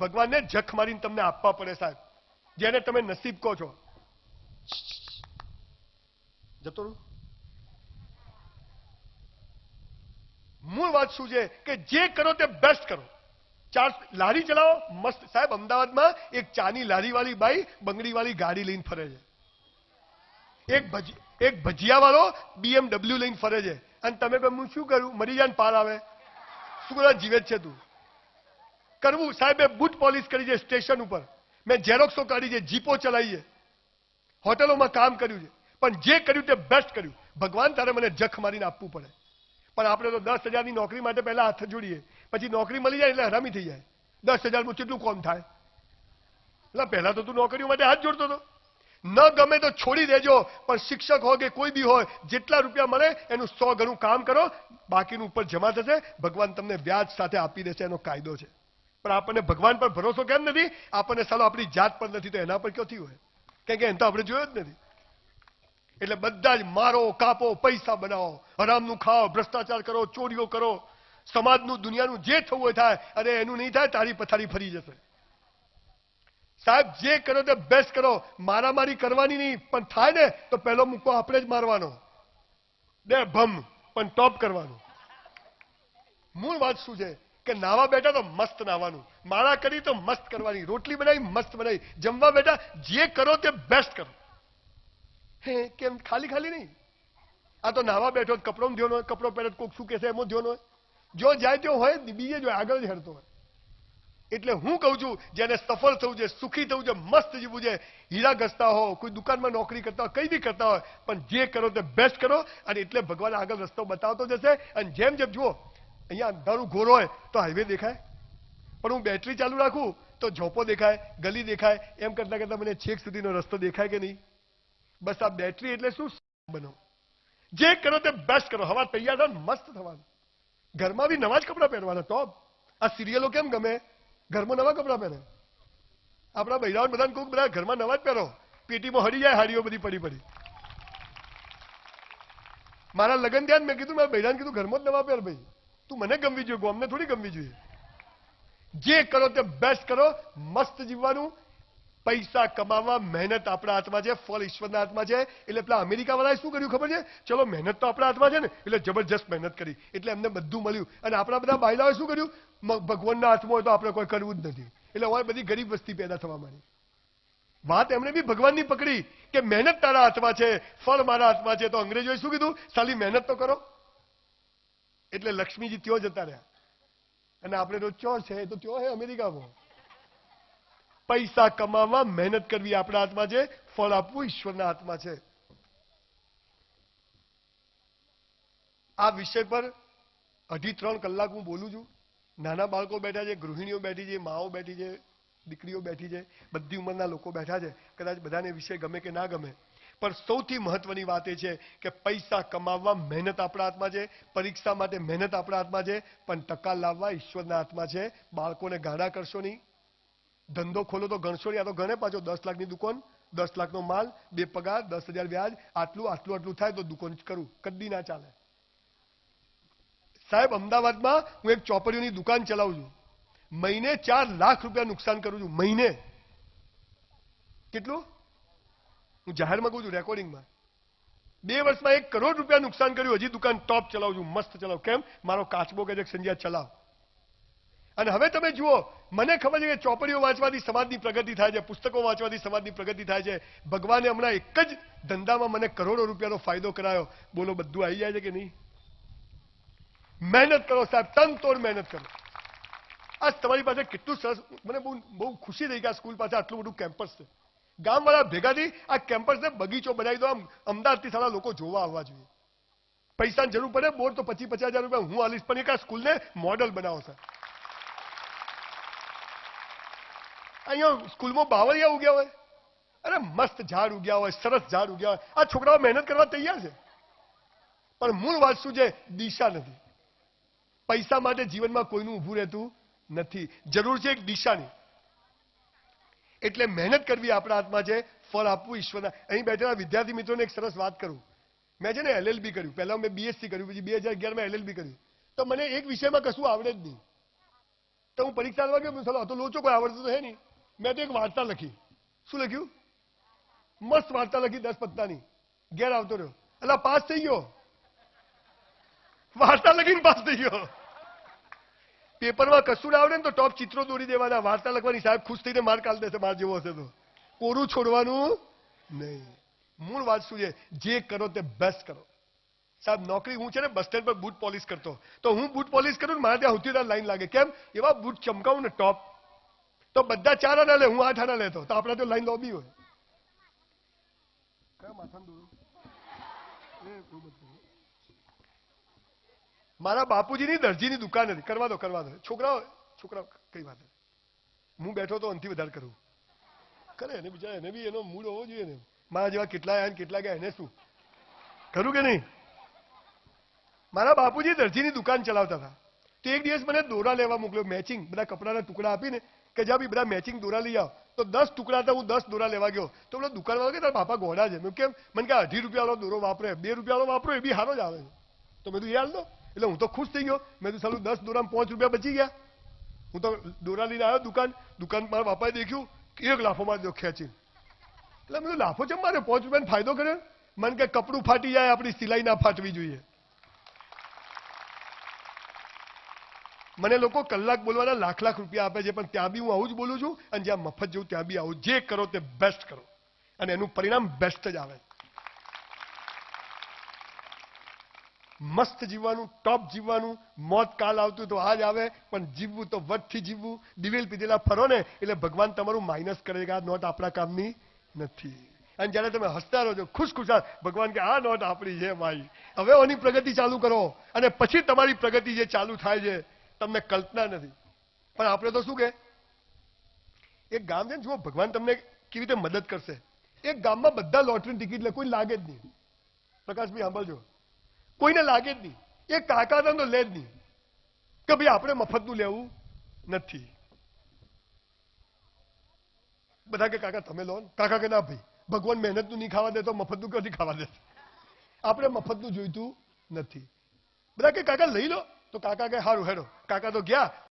ભગવાનને જખ મારીને તમને આપવા પડે સાહેબ. જેને તમે નસીબ કહો છો. જતો મૂળ વાત શું છે કે જે કરો તે બેસ્ટ કરો. ચાર લારી ચલાવો, મસ્ત. સાહેબ, અમદાવાદમાં એક ચાની લારી વાળી બાઈ બંગડી વાળી ગાડી લઈને ફરે છે. એક ભજી, એક ભજીયા વાળો બીએમડબલ્યુ લઈને ફરે છે. અને તમે હું શું કરું? મરી જાન પાર આવે. શું કદાચ જીવે છે તું. કરવું? સાહેબે બુથ પોલિશ કરી છે સ્ટેશન ઉપર. મેં ઝેરોક્સો કાઢી છે જીપો ચલાવી છે. હોટલોમાં કામ કર્યું છે. પણ જે કર્યું તે બેસ્ટ કર્યું. ભગવાન તારે મને જખ મારીને આપવું પડે. પણ આપણે તો દસ હજારની નોકરી માટે પહેલા હાથ જોડીએ. પછી નોકરી મળી જાય એટલે હરામી થઈ જાય. દસ હજારમાં કેટલું કોમ થાય? એટલે પહેલા તો તું નોકરીઓ માટે હાથ જોડતો હતો ન ગમે તો છોડી દેજો. પણ શિક્ષક હોય કે કોઈ બી હોય, જેટલા રૂપિયા મળે એનું સો ગણું કામ કરો. બાકીનું ઉપર જમા થશે. ભગવાન તમને વ્યાજ સાથે આપી દેશે, એનો કાયદો છે. પણ આપણને ભગવાન પર ભરોસો કેમ નથી? આપણને સાલો આપણી જાત પર નથી, તો એના પર ક્યાંથી હોય? કેમ કે એને તો આપણે જોયો જ નથી. એટલે બધા જ મારો, કાપો, પૈસા બનાવો, હરામનું ખાઓ, ભ્રષ્ટાચાર કરો, ચોરીઓ કરો. સમાજનું, દુનિયાનું જે થવું હોય થાય, અરે એનું નહીં થાય, તારી પથારી ફરી જશે. સાહેબ, જે કરો તે બેસ્ટ કરો. મારામારી કરવાની નહીં, પણ થાય ને, તો પહેલો મુક્કો આપણે જ મારવાનો. બે, ભમ, પણ ટોપ કરવાનો. મૂળ વાત શું છે? કે નાવા બેઠા તો મસ્ત નાવાનું. માળા કરી તો મસ્ત કરવાની. રોટલી બનાવી, મસ્ત બનાવી. જમવા બેઠા જે કરો તે બેસ્ટ કરો. હે, કેમ ખાલી ખાલી નહીં? આ તો નાવા બેઠો કપડો ધ્યોનો હોય, કપડો પહેરે કોક શું કહેશે એમાં ધ્યોનો હોય? જો જાય તો હોય, બીજે જો આગળ જ હેરતો હોય. એટલે હું કહું છું, જેને સફળ થવું છે સુખી થવું છે મસ્ત જીવવું છે હીરા ઘસતા હો, કોઈ દુકાનમાં નોકરી કરતા હોય, કંઈ બી કરતા હોય, પણ જે કરો તે બેસ્ટ કરો, અને એટલે ભગવાન આગળ રસ્તો બતાવતો જશે. અને જેમ જેમ જુઓ અહીંયા અંધારું ઘોર હોય તો હાઈવે દેખાય. પણ હું બેટરી ચાલુ રાખું તો ઝોપો દેખાય, ગલી દેખાય, એમ કરતા કરતા મને છેક સુધીનો રસ્તો દેખાય કે નહીં? બસ આ બેટરી એટલે શું બનો જે કરો તે બેસ્ટ કરો. હવા તૈયાર થાય મસ્ત થવાનું. ઘરમાં બી નવા જ કપડાં પહેરવાના ટોપ આ સિરિયલો કેમ ગમે? ઘરમાં નવા કપડાં પહેરે. આપણા બૈરાઓ બધાને કહું બધા ઘરમાં નવા જ પહેરો. પેટીમાં હરી જાય, હાડીઓ બધી પડી પડી. મારા લગ્ન ત્યાં મેં કીધું, મારા બૈરાને કીધું, ઘરમાં જ નવા પહેર ભાઈ. તું મને ગમવી જોઈએ ગોમને થોડી ગમવી જોઈએ. જે કરો તે બેસ્ટ કરો, મસ્ત જીવવાનું. પૈસા કમાવા મહેનત આપણા હાથમાં છે, ફળ ઈશ્વરના હાથમાં છે. એટલે પેલા અમેરિકા વાળાએ શું કર્યું ખબર છે? ચલો, મહેનત તો આપણા હાથમાં છે ને, એટલે જબરજસ્ત મહેનત કરી. એટલે એમને બધું મળ્યું. અને આપણા બધા બાયલાઓએ શું કર્યું? ભગવાનના હાથમાં હોય તો આપણે કોઈ કરવું જ નથી. એટલે હવે બધી ગરીબ વસ્તી પેદા થવા માંડી. વાત એમણે બી ભગવાનની પકડી કે મહેનત તારા હાથમાં છે, ફળ મારા હાથમાં છે. તો અંગ્રેજોએ શું કીધું? સાલી, મહેનત તો કરો. એટલે લક્ષ્મીજી ત્યો જતા રહ્યા. અને આપણે તો ચો છે તો ત્યો હે અમેરિકામાં. પૈસા કમાવા મહેનત કરવી આપણા હાથમાં છે, ફળ આપવું ઈશ્વરના હાથમાં છે. આ વિષય પર અઢી ત્રણ કલાક હું બોલું છું. નાના બાળકો બેઠા છે, ગૃહિણીઓ બેઠી છે, માઓ બેઠી છે, દીકરીઓ બેઠી છે, બધી ઉંમરના લોકો બેઠા છે. કદાચ બધાને વિષય ગમે કે ના ગમે. પણ સૌથી મહત્વની વાત એ છે કે પૈસા કમાવવા મહેનત આપણા હાથમાં છે, પરીક્ષા માટે મહેનત આપણા હાથમાં છે, પણ ટકા લાવવા ઈશ્વરના હાથમાં છે. બાળકોને ગાડા કરશો નહીં. ધંધો ખોલો તો ગણશો નહીં, આ તો ગણે પાછો દસ લાખની દુકાન, દસ લાખનો માલ, બે પગાર, દસ હજાર વ્યાજ, આટલું આટલું આટલું થાય તો દુકાન કરું. કદી ના ચાલે. સાહેબ, અમદાવાદમાં હું એક ચોપડીઓની દુકાન ચલાવું છું. મહિને ચાર લાખ રૂપિયા નુકસાન કરું છું. મહિને. કેટલું? હું જાહેરમાં કહું છું રેકોર્ડિંગમાં બે વર્ષમાં એક કરોડ રૂપિયા નુકસાન કર્યું, હજી દુકાન ટોપ ચલાવું છું, મસ્ત ચલાવું. કેમ? મારો કાચબો કે છે સંજ્યા ચલાવ. અને હવે તમે જુઓ, મને ખબર છે કે ચોપડીઓ વાંચવાથી સમાજની પ્રગતિ થાય છે, પુસ્તકો વાંચવાથી સમાજની પ્રગતિ થાય છે. ભગવાને હમણાં એક જ ધંધામાં મને કરોડો રૂપિયાનો ફાયદો કરાયો. બોલો, બધું આવી જાય છે કે નહીં? મહેનત કરો સાહેબ તન તોડ મહેનત કરો. આજ તમારી પાસે કેટલું સરસ, મને બહુ બહુ ખુશી થઈ કે આ સ્કૂલ પાસે આટલું બધું કેમ્પસ છે. ગામવાળા ભેગા થઈ આ કેમ્પસને બગીચો બનાવી દો. આમ અમદાવાદથી સારા લોકો જોવા આવવા જોઈએ. પૈસાની જરૂર પડે, બોર તો પચીસ પચાસ હજાર રૂપિયા. હું આલીશ, પણ એક આ સ્કૂલને મોડલ બનાવો સર અહીંયા સ્કૂલમાં બાવળિયા ઉગ્યા હોય. અરે મસ્ત ઝાડ ઉગ્યા હોય, સરસ ઝાડ ઉગ્યા હોય. આ છોકરાઓ મહેનત કરવા તૈયાર છે. પણ મૂળ વાત શું છે? દિશા નથી. પૈસા માટે જીવનમાં કોઈનું ઊભું રહેતું નથી. જરૂર છે એક દિશાની. એટલે મહેનત કરવી આપણા હાથમાં છે, ફળ આપવું ઈશ્વરના. અહીં બેઠેલા વિદ્યાર્થી મિત્રોને એક સરસ વાત કરું. મેં છે ને એલએલબી કર્યું. પહેલા મેં બીએસસી કર્યું, પછી બે હજાર અગિયારમાં એલએલબી કર્યું. તો મને એક વિષયમાં કશું આવડે જ નહીં. તો હું પરીક્ષા આપવા ગયો, મેં તો લોચો કોઈ આવડતું તો હે નહીં. મેં તો એક વાર્તા લખી. શું લખ્યું? મસ્ત વાર્તા લખી દસ પત્તાની. ઘેર આવતો રહ્યો. એટલે પાસ થઈ ગયો. વાર્તા લખીને પાસ થઈ ગયો. પેપરમાં કશું આવડે ને તો ટોપ ચિત્રો દોરી દેવાના. વાર્તા લખવાની સાહેબ ખુશ થઈને માર કાલ દેશે, માર જેવો હશે તો. કોરું છોડવાનું નહીં. મૂળ વાત શું છે? જે કરો તે બેસ્ટ કરો. સાહેબ, નોકરી હું છે ને બસ સ્ટેન્ડ પર બૂટ પોલિશ કરતો. તો હું બૂટ પોલિશ કરું ને મારે ત્યાં સૌથી લાઈન લાગે. કેમ? એવા બૂટ ચમકાવું ને ટોપ તો બધા ચાર આના લે, હું આઠ આના લેતો. તો આપણા તો લાઈન લોબી હોય. કયા માથાનું દોરું? એ. મારા બાપુજીની દરજીની દુકાન હતી. કરવા દો કરવા દો. છોકરાઓ છોકરાઓ, કઈ વાત હું બેઠો તો અંતિ વધારે કરું. કરે, એને બીજા એને બી એનો મૂડ હોવો જોઈએ ને. મારા જેવા કેટલા આવ્યા કેટલા ગયા, એને શું? ખરું કે નહીં? મારા બાપુજી દરજીની દુકાન ચલાવતા હતા. તો એક દિવસ મને દોરા લેવા મોકલ્યો મેચિંગ બધા કપડાના ટુકડા આપીને કે જા બી બધા મેચિંગ દોરા લઈ આવ. તો દસ ટુકડા હતા હું દસ દોરા લેવા ગયો. તો પેલો દુકાનવાળો કે, તારા બાપા ઘોડા છે. મેં કેમ મને કે, અઢી રૂપિયાવાળો દોરો વાપરે, બે રૂપિયાવાળો વાપરો, એ બી સારો જ આવે છે. તો મેં તું એ હાલ એટલે હું તો ખુશ થઈ ગયો. મેં તો સાલું, દસ દોરામાં પાંચ રૂપિયા બચી ગયા. હું તો દોરા લઈને આવ્યો દુકાન. દુકાન મારા બાપાએ દેખ્યું, એક લાફો મારી દો ખેંચી. એટલે મેં લાફો છે મારે પાંચ રૂપિયાનો ફાયદો કર્યો? મને કે કપડું ફાટી જાય, આપણી સિલાઈ ના ફાટવી જોઈએ. મને લોકો કલાક બોલવાના લાખ લાખ રૂપિયા આપે છે, પણ ત્યાં બી હું આવું જ બોલું છું, અને જ્યાં મફત જવું ત્યાં બી આવું. જે કરો તે બેસ્ટ કરો. અને એનું પરિણામ બેસ્ટ જ આવે. મસ્ત જીવવાનું ટોપ જીવવાનું. મોત કાલ આવતું તો આજ આવે, પણ જીવવું તો વટથી જીવવું. દિવેલ પીધેલા ફરો ને એટલે ભગવાન તમારું માઇનસ કરે આ નોટ આપણા કામની નથી. અને જ્યારે તમે હસતા રહો છો, ખુશખુશાલ, ભગવાન કે આ નોટ આપણી છે ભાઈ હવે ઓની પ્રગતિ ચાલુ કરો. અને પછી તમારી પ્રગતિ જે ચાલુ થાય છે, તમને કલ્પના નથી. પણ આપણે તો શું કે, એક ગામ છે ને, જુઓ, ભગવાન તમને કેવી રીતે મદદ કરશે. એક ગામમાં બધા લોટરી ટિકિટ લે કોઈ લાગે જ નહીં. પ્રકાશભાઈ, સાંભળજો. કોઈને લાગે જ નહીં. એ કાકાદાનો લે જ નહીં. કે ભાઈ આપણે મફતનું લેવું નથી. બધા કે, કાકા, તમે લો કાકા કે, ના ભાઈ, ભગવાન મહેનતનું નહીં ખાવા દે તો મફતનું ક્યાંથી ખાવા દે? આપણે મફતનું જોઈતું નથી. બધા કે, કાકા, લઈ લો. તો કાકા કે સારું હેડો. કાકા તો ગયા